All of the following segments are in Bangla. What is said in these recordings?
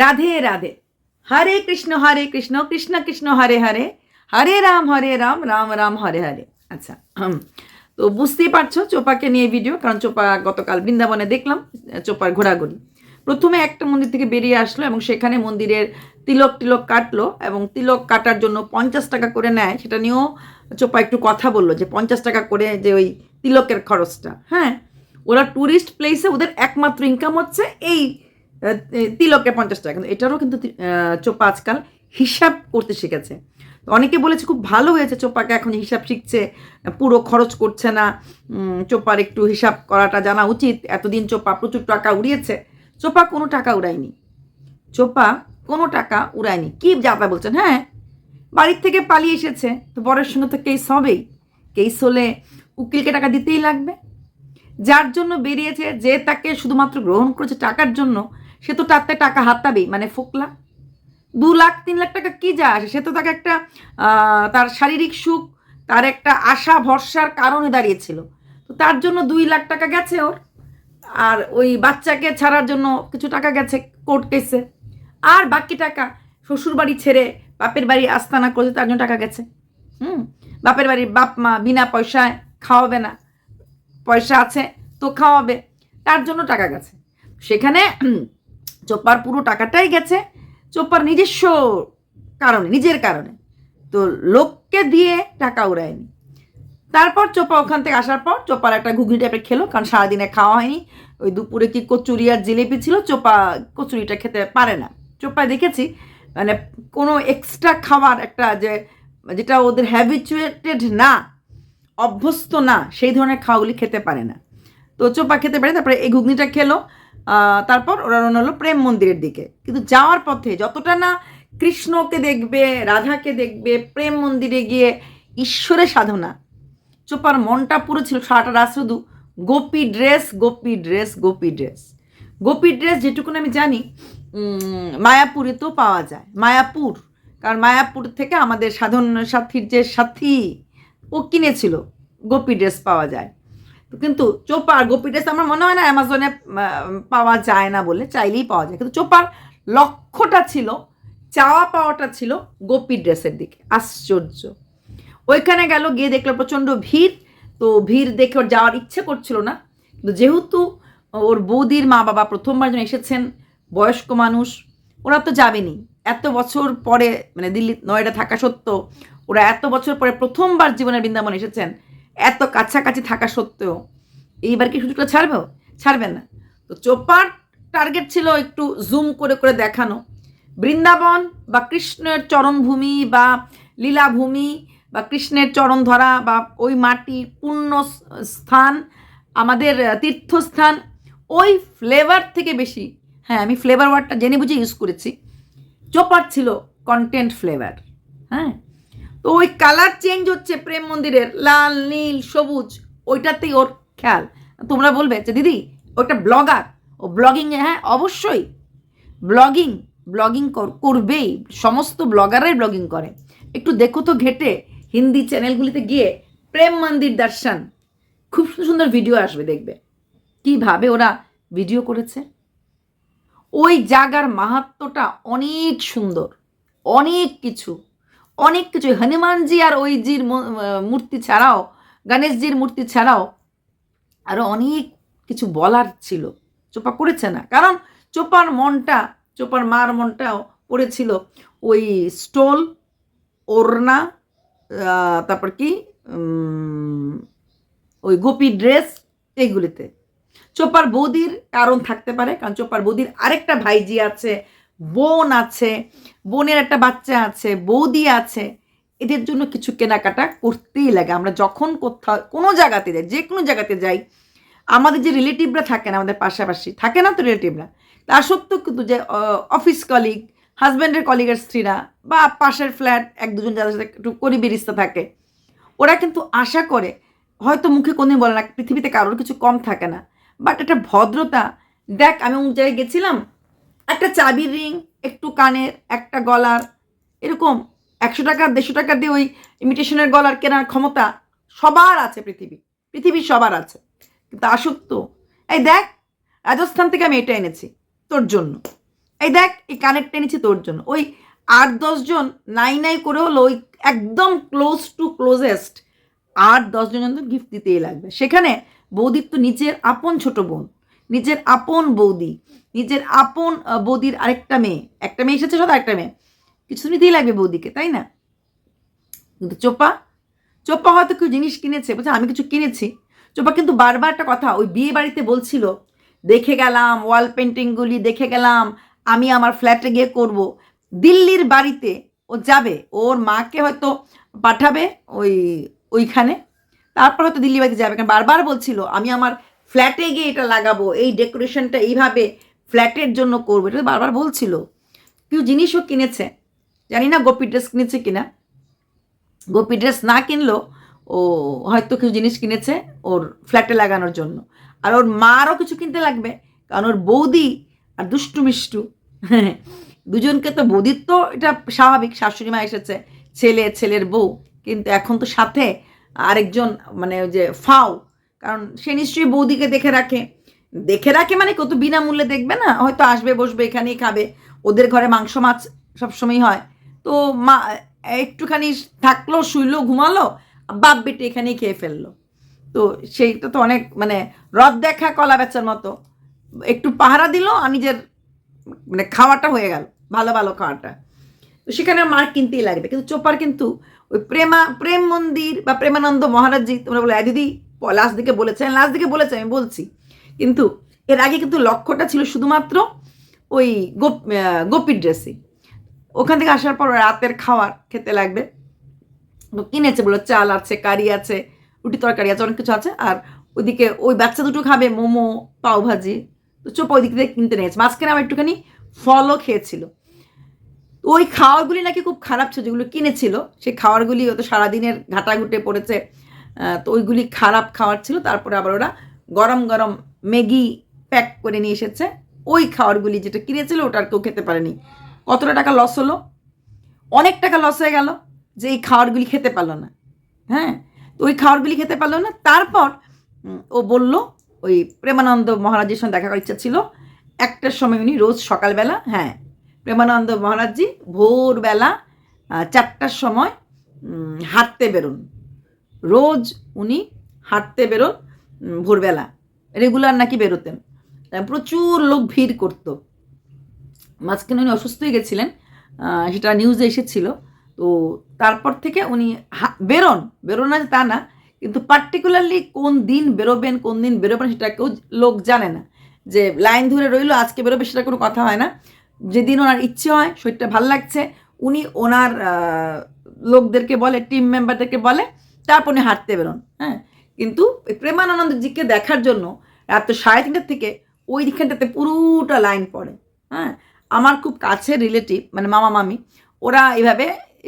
রাধে রাধে। হরে কৃষ্ণ হরে কৃষ্ণ কৃষ্ণ কৃষ্ণ, হরে হরে। হরে রাম হরে রাম রাম রাম, হরে হরে। আচ্ছা। তো বুঝতেই পারছ চোপাকে নিয়ে ভিডিও কারণ চোপা গতকাল বৃন্দাবনে দেখলাম, চোপার ঘোরাঘুরি। প্রথমে একটা মন্দির থেকে বেরিয়ে আসলো এবং সেখানে মন্দিরের তিলক টিলক কাটলো এবং তিলক কাটার জন্য পঞ্চাশ টাকা করে নেয়, সেটা নিয়েও চোপা একটু কথা বলল যে পঞ্চাশ টাকা করে যে ওই তিলকের খরচটা। হ্যাঁ ওরা ট্যুরিস্ট প্লেসে ওদের একমাত্র ইনকাম হচ্ছে এই তিলকের পঞ্চাশ টাকা। কিন্তু এটারও কিন্তু চোপা আজকাল হিসাব করতে শিখেছে। অনেকে বলেছে খুব ভালো হয়েছে চোপাকে, এখন হিসাব শিখছে, পুরো খরচ করছে না। চোপার একটু হিসাব করাটা জানা উচিত। এতদিন চোপা প্রচুর টাকা উড়িয়েছে। চোপা কোনো টাকা উড়ায়নি। চোপা কোনো টাকা উড়ায়নি। কি যাতা বলছেন হ্যাঁ? বাড়ির থেকে পালিয়ে এসেছে। তো বরের সঙ্গে তো কেস হবেই। কেস হলে উকিলকে টাকা দিতেই লাগবে। যার জন্য বেরিয়েছে, যে তাকে শুধুমাত্র গ্রহণ করেছে টাকার জন্য সে তো তাতে টাকা হাতাবেই মানে ফোকলা। দু লাখ, তিন লাখ টাকা কি যা আসে? সে তো তাকে একটা তার শারীরিক সুখ, তার একটা আশা, ভরসার কারণে দাঁড়িয়েছিল। তো তার জন্য দুই লাখ টাকা গেছে ওর। আর ওই বাচ্চাকে ছাড়ার জন্য কিছু টাকা গেছে কোর্ট কেসে আর বাকি টাকা শ্বশুর বাড়ি ছেড়ে বাপের বাড়ি আস্তানা করেছে, তার জন্য টাকা গেছে। হুম? বাপের বাড়ির বাপ, মা বিনা পয়সায় খাওয়াবে না। পয়সা আছে, তো খাওয়াবে। তার জন্য টাকা গেছে। সেখানে চোপার পুরো টাকাটাই গেছে চোপার নিজস্ব কারণে, নিজের কারণে। তো লোককে দিয়ে টাকা উড়ায়নি। তারপর চোপা ওখান থেকে আসার পর চোপার একটা ঘুগনি টাইপের খেলো, কারণ সারাদিনে খাওয়া হয়নি। ওই দুপুরে কি কচুরি আর জিলিপি ছিল, চোপা কচুরিটা খেতে পারে না। চোপায় দেখেছি মানে কোনো এক্সট্রা খাবার একটা যে, যেটা ওদের হ্যাবিচুয়েটেড না, অভ্যস্ত না, সেই ধরনের খাওয়াগুলি খেতে পারে না। তো চোপা খেতে পারে, তারপরে এই ঘুগনিটা খেলো। তারপর ওরা রওনা হলো প্রেম মন্দিরের দিকে। কিন্তু যাওয়ার পথে যতটা না কৃষ্ণকে দেখবে, রাধাকে দেখবে, প্রেম মন্দিরে গিয়ে ঈশ্বরের সাধনা চোপার মনটা পুরো ছিল সারাটা রাত শুধু gopi dress gopi dress gopi dress. Gopi dress যেটুকুন আমি জানি মায়াপুরে তো পাওয়া যায়। মায়াপুর, কারণ মায়াপুর থেকে আমাদের সাধন সাথীর যে সাথী, ও কিনেছিল, গোপী ড্রেস পাওয়া যায়। কিন্তু চোপার গোপী ড্রেস আমার মনে হয় না অ্যামাজনে পাওয়া যায় না বলে, চাইলেই পাওয়া যায়। কিন্তু চোপার লক্ষ্যটা ছিল, চাওয়া পাওয়াটা ছিল গোপী ড্রেসের দিকে। আশ্চর্য। ওইখানে গেল, গিয়ে দেখল প্রচণ্ড ভিড়। তো ভিড় দেখে ওর যাওয়ার ইচ্ছে করছিল না। কিন্তু যেহেতু ওর বৌদির মা বাবা প্রথমবার যখন এসেছেন, বয়স্ক মানুষ, ওরা তো যাবেনি। এত বছর পরে মানে দিল্লি নয়ডা থাকা সত্ত্বেও, ওরা এত বছর পরে প্রথমবার জীবনের বৃন্দাবন এসেছেন এত কাছাকাছি থাকা সত্ত্বেও এইবার কি সুযোগটা ছাড়বেও ছাড়বে না। তো চোপার টার্গেট ছিল একটু জুম করে করে দেখানো। বৃন্দাবন বা কৃষ্ণের চরণভূমি বা লীলাভূমি বা কৃষ্ণের চরণ ধরা বা ওই মাটি পূর্ণ স্থান, আমাদের তীর্থস্থান, ওই ফ্লেভার থেকে বেশি হ্যাঁ আমি ফ্লেভার ওয়ার্ডটা জেনে বুঝে ইউজ করেছি। চোপার ছিল কন্টেন্ট ফ্লেভার হ্যাঁ? তো ওই কালার চেঞ্জ হচ্ছে প্রেম মন্দিরের, লাল, নীল, সবুজ, ওইটাতেই ওর খেয়াল। তোমরা বলবে যে দিদি ওটা ব্লগার ও ব্লগিং হ্যাঁ অবশ্যই। ব্লগিং ব্লগিং করবেই। সমস্ত ব্লগাররাই ব্লগিং করে। একটু দেখো তো ঘেটে, হিন্দি চ্যানেলগুলিতে গিয়ে প্রেম মন্দির দর্শন। খুব সুন্দর ভিডিও আসবে দেখবে। কীভাবে ওরা ভিডিও করেছে? ওই জায়গার মাহাত্ম্যটা অনেক সুন্দর। অনেক কিছু। অনেক কিছু হনুমানজি আর ওইজির মূর্তি ছাড়াও, গণেশজির মূর্তি ছাড়াও আরও অনেক কিছু বলার ছিল। চোপা করেছে না? কারণ চোপার মনটা, চোপার মার মনটাও পড়েছিল ওই স্টোল, ওড়না তারপর কি ওই গোপী ড্রেস এইগুলিতে। চোপার বৌদির কারণ থাকতে পারে, কারণ চোপার বৌদির আরেকটা ভাইজি আছে বোন আছে, বোনের একটা বাচ্চা আছে, বৌদি আছে, এদের জন্য কিছু কেনাকাটা করতেই লাগে। আমরা যখন কোথাও, কোনো জায়গাতে যাই, যে কোনো জায়গাতে যাই, আমাদের যে রিলেটিভরা থাকে না আমাদের পাশাপাশি, থাকে না তো রিলেটিভরা, তা সত্ত্বেও কিন্তু যে অফিস কলিগ হাজব্যান্ডের কলিগের স্ত্রীরা বা পাশের ফ্ল্যাট এক দুজন যাদের সাথে একটু করিবি রিস্তা থাকে, ওরা কিন্তু আশা করে, হয়তো মুখে কোনোদিন বলে না, পৃথিবীতে কারোর কিছু কম থাকে না। বাট একটা ভদ্রতা, দেখ আমি অমুক জায়গায় গেছিলাম একটা চাবির রিং একটু কানের, একটা গলার, এরকম একশো টাকা, দেড়শো টাকা দিয়ে ওই ইমিটেশনের গলার কেনার ক্ষমতা সবার আছে পৃথিবী, পৃথিবীর সবার আছে। কিন্তু আসুক তো, এই দেখ, রাজস্থান থেকে আমি এটা এনেছি, তোর জন্য। এই দেখ, এই কানেক্টটা এনেছি তোর জন্য। ওই আট দশজন নাই নাই করে হলো ওই একদম ক্লোজ টু ক্লোজেস্ট আট দশজন গিফট দিতেই লাগবে। সেখানে বৌদির তো নিজের আপন ছোট বোন। নিজের আপন বৌদি, নিজের আপন বৌদির আরেকটা মেয়ে, একটা মেয়ে এসেছে শুধু একটা মেয়ে, কিছু নিতেই লাগবে বৌদিকে, তাই না? কিন্তু চোপা চোপা হয়তো কেউ জিনিস কিনেছে, বলছে আমি কিছু কিনেছি। চোপা কিন্তু বারবার একটা কথা, ওই বিয়ে বাড়িতে বলছিল, দেখে গেলাম ওয়াল পেন্টিংগুলি দেখে গেলাম, আমি আমার ফ্ল্যাটে গিয়ে করব। দিল্লির বাড়িতে ও যাবে, ওর মাকে হয়তো পাঠাবে ওই, ওইখানে, তারপর হয়তো দিল্লি বাড়িতে যাবে, কারণ বারবার বলছিল, আমি আমার ফ্ল্যাটে গিয়ে এটা লাগাবো, এই ডেকোরেশনটা এইভাবে ফ্ল্যাটের জন্য করব, এটা বারবার বলছিল। কেউ জিনিসও কিনেছে, জানি না গোপী ড্রেস কিনেছে কিনা। গোপি ড্রেস না কিনলেও ও হয়তো কিছু জিনিস কিনেছে ওর ফ্ল্যাটে লাগানোর জন্য। আর ওর মারও কিছু কিনতে লাগবে, কারণ ওর বৌদি আর দুষ্টু মিষ্টু। দুজনকে তো বৌদির তো এটা স্বাভাবিক, শাশুড়ি মা এসেছে, ছেলে, ছেলের বউ, কিন্তু এখন তো সাথে আরেকজন মানে ওই যে ফাও কারণ সে নিশ্চয়ই বৌদিকে দেখে রাখে। দেখে রাখে মানে কত বিনামূল্যে দেখবে না? হয়তো আসবে, বসবে, এখানেই খাবে। ওদের ঘরে মাংস, মাছ সবসময় হয়। তো মা, একটুখানি থাকল, শুইলো, ঘুমালো, বাপ বেটে এখানেই খেয়ে ফেলল। তো সেইটা তো অনেক মানে রদ দেখা কলা বেচার মতো। একটু পাহারা দিল আর নিজের মানে খাওয়াটা হয়ে গেল, ভালো ভালো খাওয়াটা। তো সেখানে মার কিনতেই লাগবে। কিন্তু চোপার কিন্তু ওই প্রেমা, প্রেম মন্দির বা প্রেমানন্দ মহারাজজি তোমরা বলো "এই দিদি লাস্ট দিকে বলেছে লাস্ট দিকে বলেছে আমি বলছি। কিন্তু এর আগে কিন্তু লক্ষ্যটা ছিল শুধুমাত্র ওই গোপ আহ, গোপীর ড্রেসই ওখান থেকে আসার পর রাতের খাওয়ার খেতে লাগবে। কিনেছে বলো চাল আছে কারি আছে রুটি তরকারি আছে অনেক কিছু আছে। আর ওইদিকে ওই বাচ্চা দুটো খাবে মোমো পাও ভাজি। তো চোপ ওই দিক থেকে কিনতে নিয়েছে মাঝখানে আমার একটুখানি ফলও খেয়েছিল। ওই খাওয়ারগুলি নাকি খুব খারাপ ছিল যেগুলো কিনেছিল সেই খাওয়ারগুলি হয়তো সারাদিনের ঘাটাঘুটে পড়েছে তো ওইগুলি খারাপ খাওয়ার ছিল। তারপরে আবার ওরা গরম গরম ম্যাগি প্যাক করে নিয়ে এসেছে। ওই খাওয়ারগুলি যেটা কিনেছিল, ওটা আর কেউ খেতে পারেনি। কতটা টাকা লস হলো? অনেক টাকা লস হয়ে গেল যে এই খাবারগুলি খেতে পারল না। হ্যাঁ তো ওই খাবারগুলি খেতে পারল না। তারপর ও বলল, ওই প্রেমানন্দ মহারাজের সঙ্গে দেখা করার ইচ্ছা ছিল। একটার সময় উনি রোজ সকালবেলা হ্যাঁ প্রেমানন্দ মহারাজজি ভোরবেলা চারটার সময় হাঁটতে বেরোন। রোজ উনি হাঁটতে বেরোন ভোরবেলা। রেগুলার নাকি বেরোতেন। প্রচুর লোক ভিড় করতো। মাঝখানে উনি অসুস্থ হয়ে গেছিলেন সেটা নিউজে এসেছিল। তো তারপর থেকে উনি বেরোন। বেরোন না তা না, কিন্তু পার্টিকুলারলি কোন দিন বেরোবেন, কোন দিন বেরোবেন সেটা কেউ লোক জানে না। যে লাইন ধরে রইল, আজকে বেরোবে সেটা কোনো কথা হয় না। যেদিন ওনার ইচ্ছে হয়, শরীরটা ভালো লাগছে, উনি ওনার লোকদেরকে বলে টিম মেম্বারদেরকে বলে তারপর উনি হাঁটতে বেরোন হ্যাঁ? কিন্তু প্রেমানন্দজিকে দেখার জন্য রাত সাড়ে তিনটার থেকে ওই পুরোটা লাইন পড়ে হ্যাঁ? আমার খুব কাছের রিলেটিভ মানে মামা মামি, ওরা এইভাবে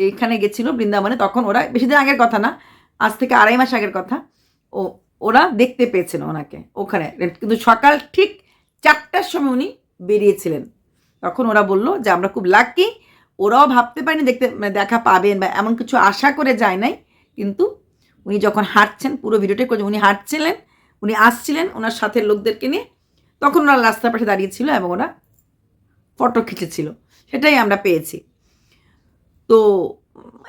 এখানে গেছিল বৃন্দাবনে, তখন ওরা বেশি দিন আগের কথা না, আজ থেকে আড়াই মাস আগের কথা। ও, ওরা দেখতে পেয়েছেন ওনাকে ওখানে। কিন্তু সকাল ঠিক চারটার সময় উনি বেরিয়েছিলেন। তখন ওরা বলল যে, আমরা খুব লাকি ওরাও ভাবতে পারেনি দেখতে মানে দেখা পাবেন বা এমন কিছু আশা করে যায় নাই, কিন্তু উনি যখন হাঁটছেন, পুরো ভিডিওটাই করে উনি হাঁটছিলেন, উনি আসছিলেন ওনার সাথে লোকদেরকে নিয়ে। তখন ওরা রাস্তার পাশে দাঁড়িয়েছিল এবং ওরা ফটো খিচেছিল। সেটাই আমরা পেয়েছি। তো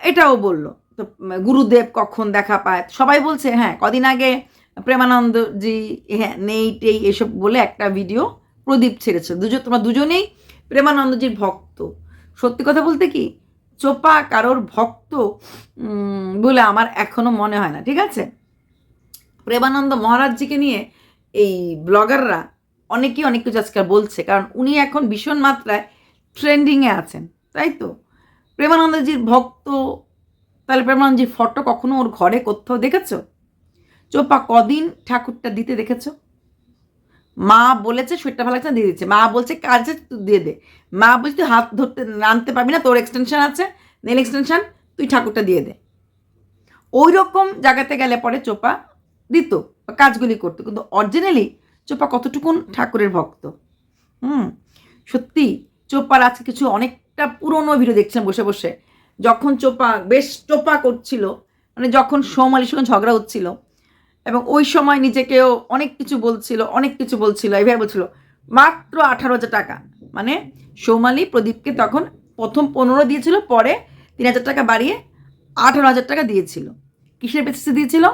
এটাও বলল, তো গুরুদেব কখন দেখা পায়? সবাই বলছে হ্যাঁ কদিন আগে প্রেমানন্দজি হ্যাঁ নেই, টেই এসব বলে একটা ভিডিও প্রদীপ ছেড়েছে দুজন তোমরা দুজনেই প্রেমানন্দজির ভক্ত। সত্যি কথা বলতে কি চোপা কারোর ভক্ত বলে আমার এখনও মনে হয় না, ঠিক আছে? প্রেমানন্দ মহারাজজিকে নিয়ে এই ব্লগাররা অনেকেই অনেক কিছু আজকাল বলছে, কারণ উনি এখন ভীষণ মাত্রায় ট্রেন্ডিংয়ে আছেন, তাই তো? প্রেমানন্দজির ভক্ত, তাহলে প্রেমানন্দজির ফটো কখনো ওর ঘরে কোথাও দেখেছ? চোপা কদিন ঠাকুরটা দিতে দেখেছ? মা বলেছে শরীরটা ভালো লাগছে না, দিয়ে দিচ্ছে মা বলছে, কাজে দিয়ে দে। মা বলছে, তুই হাত ধরতে নামতে পারবি না, তোর এক্সটেনশন আছে। নেল এক্সটেনশন তুই ঠাকুরটা দিয়ে দে। ওই রকম জায়গাতে গেলে পরে চোপা দিত বা কাজগুলি করতো। কিন্তু অরিজিনালি চোপা কতটুকুন ঠাকুরের ভক্ত। হুম, সত্যি চোপার আজকে কিছু অনেকটা পুরনো ভিডিও দেখছিলাম বসে বসে। যখন চোপা, বেশ চোপা করছিল মানে যখন সৌমালির সঙ্গে ঝগড়া হচ্ছিল এবং ওই সময় নিজেকেও অনেক কিছু বলছিল, অনেক কিছু বলছিল। এইভাবে বলছিল, মাত্র আঠারো হাজার টাকা। মানে সৌমালি প্রদীপকে তখন প্রথম পনেরো দিয়েছিল, পরে তিন হাজার টাকা বাড়িয়ে আঠারো হাজার টাকা দিয়েছিল। কিসের বেসিসে দিয়েছিল?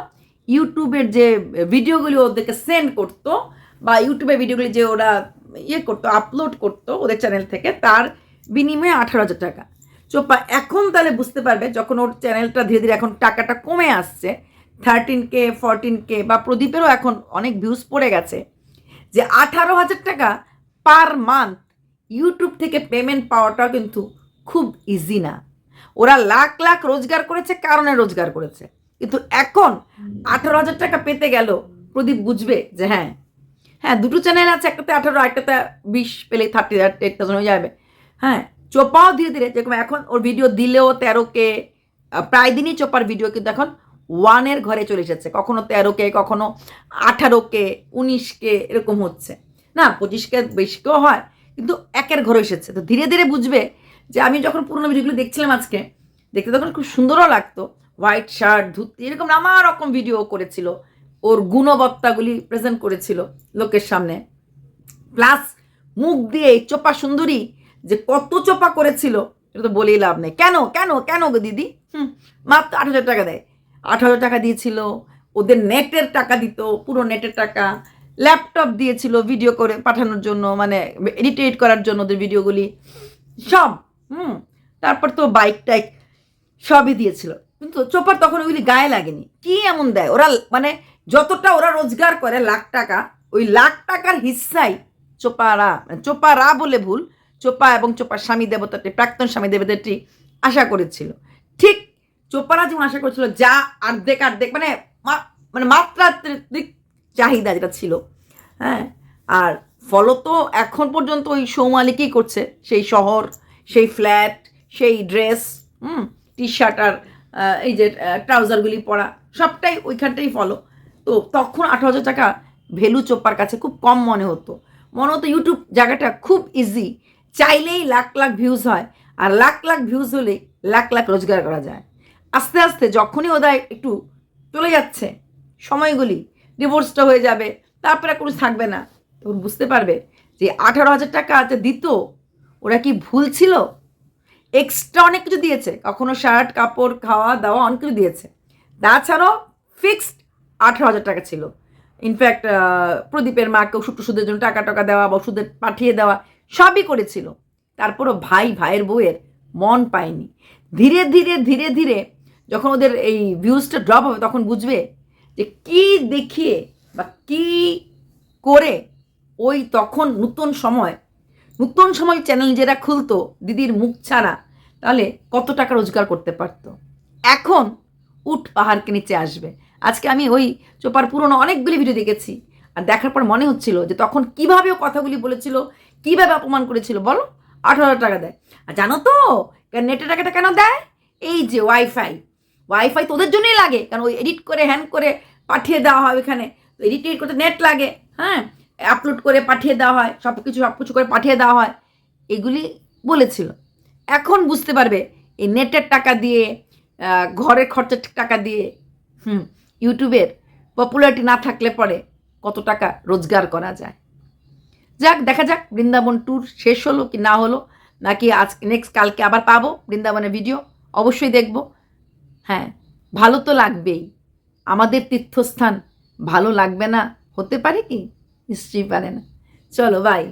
ইউটিউবের যে ভিডিওগুলি ওদেরকে সেন্ড করতো বা ইউটিউবের ভিডিওগুলি যে ওরা ইয়ে করতো আপলোড করতো ওদের চ্যানেল থেকে, তার বিনিময়ে আঠারো হাজার টাকা। চোপা, এখন তাহলে বুঝতে পারবে, যখন ওর চ্যানেলটা ধীরে ধীরে এখন টাকাটা কমে আসছে থার্টিন কে ফরটিন কে বা প্রদীপেরও এখন অনেক ভিউজ পড়ে গেছে যে আঠারো হাজার টাকা পার মান্থ ইউটিউব থেকে পেমেন্ট পাওয়াটাও কিন্তু খুব ইজি না। ওরা লাখ লাখ রোজগার করেছে কারণে রোজগার করেছে। কিন্তু এখন আঠারো হাজার টাকা পেতে গেল প্রদীপ বুঝবে যে হ্যাঁ হ্যাঁ দুটো চ্যানেল আছে একটাতে আঠারো একটাতে বিশ পেলে থার্টি এইট থাউজেন্ড হয়ে যাবে। হ্যাঁ চোপাও ধীরে ধীরে যেরকম এখন ওর ভিডিও দিলেও তেরো কে প্রায় দিনই চোপার ভিডিও কিন্তু এখন ওয়ানের ঘরে চলে এসেছে। কখনো তেরোকে, কখনো আঠারোকে, উনিশকে, এরকম হচ্ছে। না, পঁচিশকে বেশিকেও হয়, কিন্তু একের ঘরে এসেছে। তো ধীরে ধীরে বুঝবে যে আমি যখন পুরোনো ভিডিওগুলো দেখছিলাম আজকে, দেখতে তখন খুব সুন্দরও লাগতো। হোয়াইট শার্ট, ধুতি, এরকম নানা রকম ভিডিও করেছিল। ওর গুণবত্তাগুলি প্রেজেন্ট করেছিল লোকের সামনে। প্লাস মুখ দিয়ে চোপা সুন্দরী যে কত চোপা করেছিল, এটা তো বলেই লাভ নেই। কেন কেন কেন গো দিদি? হুম, মাত্র আট হাজার টাকা দেয়। হাজার টাকা দিয়েছিল, ওদের নেটের টাকা দিত, পুরো নেটের টাকা। ল্যাপটপ দিয়েছিল ভিডিও করে পাঠানোর জন্য মানে এডিটেট করার জন্য ওদের ভিডিওগুলি সব, হুম, তারপর তো বাইক টাইক সবই দিয়েছিল। কিন্তু চোপার তখন ওইগুলি গায়ে লাগেনি। কি এমন দেয়? ওরা মানে যতটা ওরা রোজগার করে লাখ টাকা, ওই লাখ টাকার হিস্সাই চোপারা মানে চোপারা বলে ভুল, চোপা এবং চোপার স্বামী দেবতাটি, প্রাক্তন স্বামী দেবতাটি আশা করেছিল। চোপারা যেমন আশা করেছিল যা আর্ধেক আর্ধেক মানে মানে মাত্রাত্রিক চাহিদা যেটা ছিল হ্যাঁ? আর ফলত এখন পর্যন্ত ওই সৌমালিকই করছে, সেই শহর, সেই ফ্ল্যাট সেই ড্রেস হুম? টি শার্ট আর এই যে ট্রাউজারগুলি পরা, সবটাই ওইখানটাই ফলো তো তখন আঠারো হাজার টাকা ভ্যালু চোপার কাছে খুব কম মনে হতো। মনে হতো ইউটিউব জায়গাটা খুব ইজি চাইলেই লাখ লাখ ভিউজ হয়, আর লাখ লাখ ভিউজ হলে লাখ লাখ রোজগার করা যায়। আস্তে আস্তে যখনই ওদের একটু চলে যাচ্ছে, সময়গুলি ডিভোর্সটা হয়ে যাবে, তারপরে কোনো থাকবে না। তখন বুঝতে পারবে যে আঠারো হাজার টাকা যে দিত, ওরা কি ভুল ছিল? এক্সট্রা অনেক কিছু দিয়েছে, কখনো শার্ট কাপড়, খাওয়া, দাওয়া অনেক কিছু দিয়েছে। তাছাড়াও ফিক্সড আঠারো হাজার টাকা ছিল। ইনফ্যাক্ট প্রদীপের মাকে ওষুধ টষুধের জন্য টাকা টাকা দেওয়া বা ওষুধের পাঠিয়ে দেওয়া সবই করেছিল। তারপরও ভাই, ভাইয়ের বউয়ের মন পায়নি। ধীরে ধীরে ধীরে ধীরে যখন ওদের এই ভিউজটা ড্রপ হবে, তখন বুঝবে যে কি দেখিয়ে বা কি করে ওই তখন নতুন সময় নতুন সময় চ্যানেল যেটা খুলতো দিদির মুখ ছাড়া, তাহলে কত টাকা রোজগার করতে পারতো। এখন উঠ পাহাড়কে নিচে আসবে। আজকে আমি ওই চোপার পুরনো অনেকগুলি ভিডিও দেখেছি, আর দেখার পর মনে হচ্ছিল যে তখন কীভাবে ও কথাগুলি বলেছিল, কীভাবে অপমান করেছিল, বলো? আঠারো টাকা দেয়। আর জানো তো, নেটের টাকাটা কেন দেয়? এই যে ওয়াইফাই ওয়াইফাই তোদের জন্যই লাগে। কারণ ওই এডিট করে হ্যান করে পাঠিয়ে দেওয়া হয় ওখানে তো এডিট এডিট করতে নেট লাগে হ্যাঁ? আপলোড করে পাঠিয়ে দেওয়া হয় সব কিছু সব কিছু করে পাঠিয়ে দেওয়া হয়। এগুলি বলেছিল। এখন বুঝতে পারবে, এই নেটের টাকা দিয়ে ঘরের খরচের টাকা দিয়ে, হুম ইউটিউবের পপুলারিটি না থাকলে পরে কত টাকা রোজগার করা যায়। যাক, দেখা যাক, বৃন্দাবন ট্যুর শেষ হলো কি না হলো, নাকি আজ নেক্সট কালকে আবার পাবো বৃন্দাবনের ভিডিও অবশ্যই দেখব। হ্যাঁ ভালো তো লাগবেই। আমাদের তীর্থস্থান ভালো লাগবে না? হতে পারে কি? নিশ্চয়ই পারে না। চলো বাই